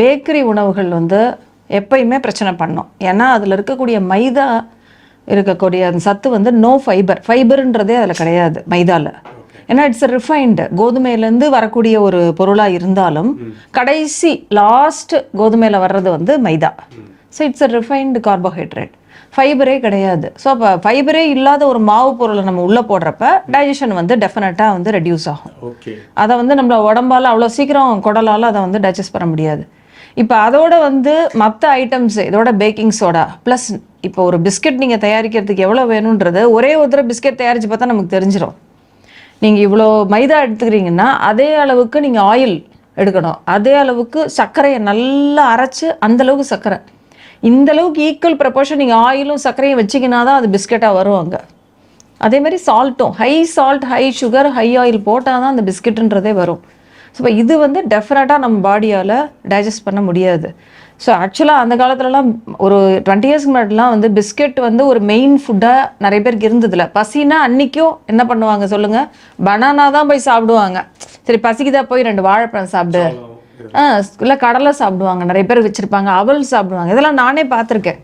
Bakery உணவுகள் வந்து எப்பயுமே பிரச்சனை பண்ணும். ஏன்னா அதில் இருக்கக்கூடிய மைதா இருக்கக்கூடிய அந்த சத்து வந்து நோ ஃபைபர் ஃபைபர்ன்றதே அதில் கிடையாது மைதாவில் ஏன்னா இட்ஸ் ரிஃபைன்டு கோதுமையிலேருந்து வரக்கூடிய ஒரு பொருளாக இருந்தாலும் கடைசி லாஸ்ட் கோதுமையில் வர்றது வந்து maida. So it's a refined carbohydrate ஃபைபரே கிடையாது. ஸோ அப்போ ஃபைபரே இல்லாத ஒரு மாவு பொருளை நம்ம உள்ளே போடுறப்ப டைஜஷன் வந்து டெஃபினட்டாக வந்து ரெடியூஸ் ஆகும். அதை வந்து நம்மள உடம்பால அவ்வளோ சீக்கிரம் குடலால் அதை வந்து டைஜஸ்ட் பண்ண முடியாது. இப்போ அதோட வந்து மற்ற ஐட்டம்ஸ் இதோட பேக்கிங் சோடா ப்ளஸ் இப்போ ஒரு பிஸ்கட் நீங்கள் தயாரிக்கிறதுக்கு எவ்வளோ வேணுன்றது ஒரே ஒரு பிஸ்கெட் பிஸ்கட் தயாரித்து பார்த்தா நமக்கு தெரிஞ்சிடும் நீங்கள் இவ்வளோ மைதா எடுத்துக்கிறீங்கன்னா அதே அளவுக்கு நீங்கள் ஆயில் எடுக்கணும். அதே அளவுக்கு சர்க்கரையை நல்லா அரைச்சு அந்தளவுக்கு சர்க்கரை. இந்த அளவுக்கு ஈக்குவல் ப்ரப்போர்ஷன் நீங்கள் ஆயிலும் சர்க்கரையும் வச்சிங்கன்னா தான் அது பிஸ்கட்டாக வரும் அங்கே. அதே மாதிரி சால்ட்டும் high salt high sugar high oil போட்டால் தான் அந்த பிஸ்கெட்டுன்றதே வரும். ஸோ இது வந்து டெஃபினட்டாக நம்ம பாடியால் டைஜஸ்ட் பண்ண முடியாது. ஸோ ஆக்சுவலாக அந்த காலத்துலலாம் ஒரு டுவெண்ட்டி இயர்ஸ்க்கு முன்னாடிலாம் வந்து பிஸ்கெட் வந்து ஒரு மெயின் ஃபுட்டாக நிறைய பேருக்கு இருந்ததில்ல. பசினா அன்னைக்கும் என்ன பண்ணுவாங்க சொல்லுங்கள் பனானா தான் போய் சாப்பிடுவாங்க. சரி பசிக்குதா போய் ரெண்டு வாழைப்பழம் சாப்பிடு. ஆ இல்லை கடலை சாப்பிடுவாங்க. நிறைய பேர் வச்சுருப்பாங்க. அவல் சாப்பிடுவாங்க. இதெல்லாம் நானே பார்த்துருக்கேன்.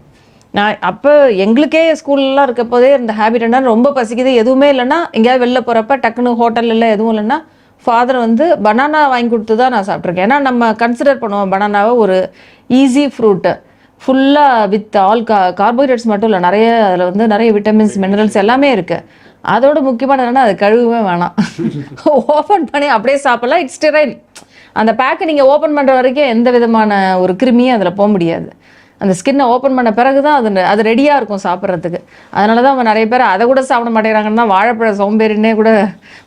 நான் அப்போ எங்களுக்கே ஸ்கூல்லாம் இருக்க போதே இந்த ஹேபிட் என்ன ரொம்ப பசிக்குது எதுவுமே இல்லைன்னா எங்கேயாவது வெளில போகிறப்ப டக்குன்னு ஹோட்டல் இல்லை எதுவும் இல்லைன்னா ஃபாதர் வந்து பனானா வாங்கி கொடுத்து தான் நான் சாப்பிட்ருக்கேன் ஏன்னா நம்ம கன்சிடர் பண்ணுவோம் பனானாவை ஒரு ஈஸி ஃப்ரூட்டு ஃபுல்லாக வித் ஆல் கா கார்போஹைட்ரேட்ஸ் மட்டும் இல்லை நிறைய அதில் வந்து நிறைய விட்டமின்ஸ் மினரல்ஸ் எல்லாமே இருக்குது அதோட முக்கியமான என்னென்னா அது கழுவவே வேணாம். ஓப்பன் பண்ணி அப்படியே சாப்பிடலாம். இட்ஸ் ஸ்டெரைல் அந்த பேக்கை நீங்கள் ஓப்பன் பண்ணுற வரைக்கும் எந்த விதமான ஒரு கிருமியும் அதில் போக முடியாது. அந்த ஸ்கின்னை ஓப்பன் பண்ண பிறகு தான் அது அது ரெடியாக இருக்கும் சாப்பிட்றதுக்கு. அதனால தான் அவங்க நிறைய பேர் அதை கூட சாப்பிட மாட்டேங்கிறாங்கன்னா வாழைப்பழ சோம்பேறினே கூட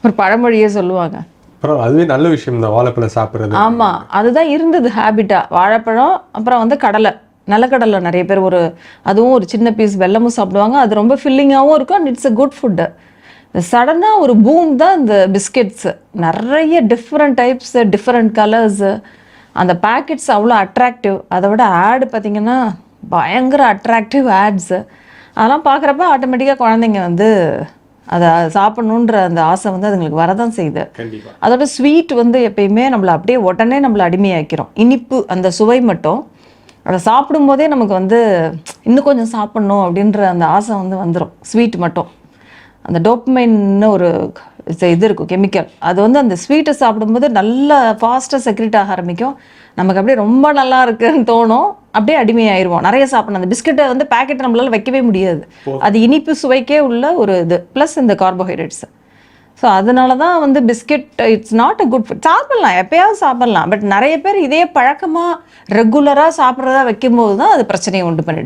ஒரு பழமொழியே சொல்லுவாங்க. அப்புறம் அதுவே நல்ல விஷயம் இந்த வாழைப்பழம் சாப்பிட்றது. ஆமாம் அதுதான் இருந்தது ஹேபிட்டாக வாழைப்பழம் அப்புறம் வந்து கடலை. நிலக்கடலை நிறைய பேர் ஒரு அதுவும் ஒரு சின்ன பீஸ் வெல்லமும் சாப்பிடுவாங்க. அது ரொம்ப ஃபில்லிங்காகவும் இருக்கும் and it's a good food சடனாக ஒரு பூம் தான் இந்த பிஸ்கெட்ஸு நிறைய டிஃப்ரெண்ட் டைப்ஸு டிஃப்ரெண்ட் கலர்ஸு அந்த பேக்கெட்ஸ் அவ்வளோ அட்ராக்டிவ் அதை விட ஆடு பார்த்தீங்கன்னா பயங்கர அட்ராக்டிவ் ஆட்ஸு அதெல்லாம் பார்க்குறப்ப ஆட்டோமேட்டிக்காக குழந்தைங்க வந்து அதை சாப்பிடணுன்ற அந்த ஆசை வந்து அதுங்களுக்கு வரதான் செய்யுது. அதோட ஸ்வீட் வந்து எப்பயுமே நம்மளை அப்படியே உடனே நம்மளை அடிமையாக்கிறோம் இனிப்பு அந்த சுவை மட்டும். அதை சாப்பிடும்போதே நமக்கு வந்து இன்னும் கொஞ்சம் சாப்பிடணும் அப்படின்ற அந்த ஆசை வந்து வந்துடும் ஸ்வீட் மட்டும். அந்த டோப்மைன்னு ஒரு இது இருக்கும் கெமிக்கல். அது வந்து அந்த ஸ்வீட்டை சாப்பிடும்போது நல்லா ஃபாஸ்ட்டாக செக்ரெட் ஆக ஆரம்பிக்கும். நமக்கு அப்படியே ரொம்ப நல்லா இருக்குன்னு தோணும். அப்படியே அடிமையாயிருவோம். நிறைய சாப்பிடணும். அந்த பிஸ்கெட்டை வந்து பேக்கெட் நம்மளால வைக்கவே முடியாது. அது இனிப்பு சுவைக்கே உள்ள ஒரு இது ப்ளஸ் இந்த கார்போஹைட்ரேட்ஸ் ஸோ அதனால தான் வந்து biscuit it's not a good food சாப்பிடலாம் எப்பயாவது சாப்பிடலாம். பட் நிறைய பேர் இதே பழக்கமாக ரெகுலராக சாப்பிட்றதா வைக்கும்போது தான் அது பிரச்சனையை உண்டு பண்ணிடுது.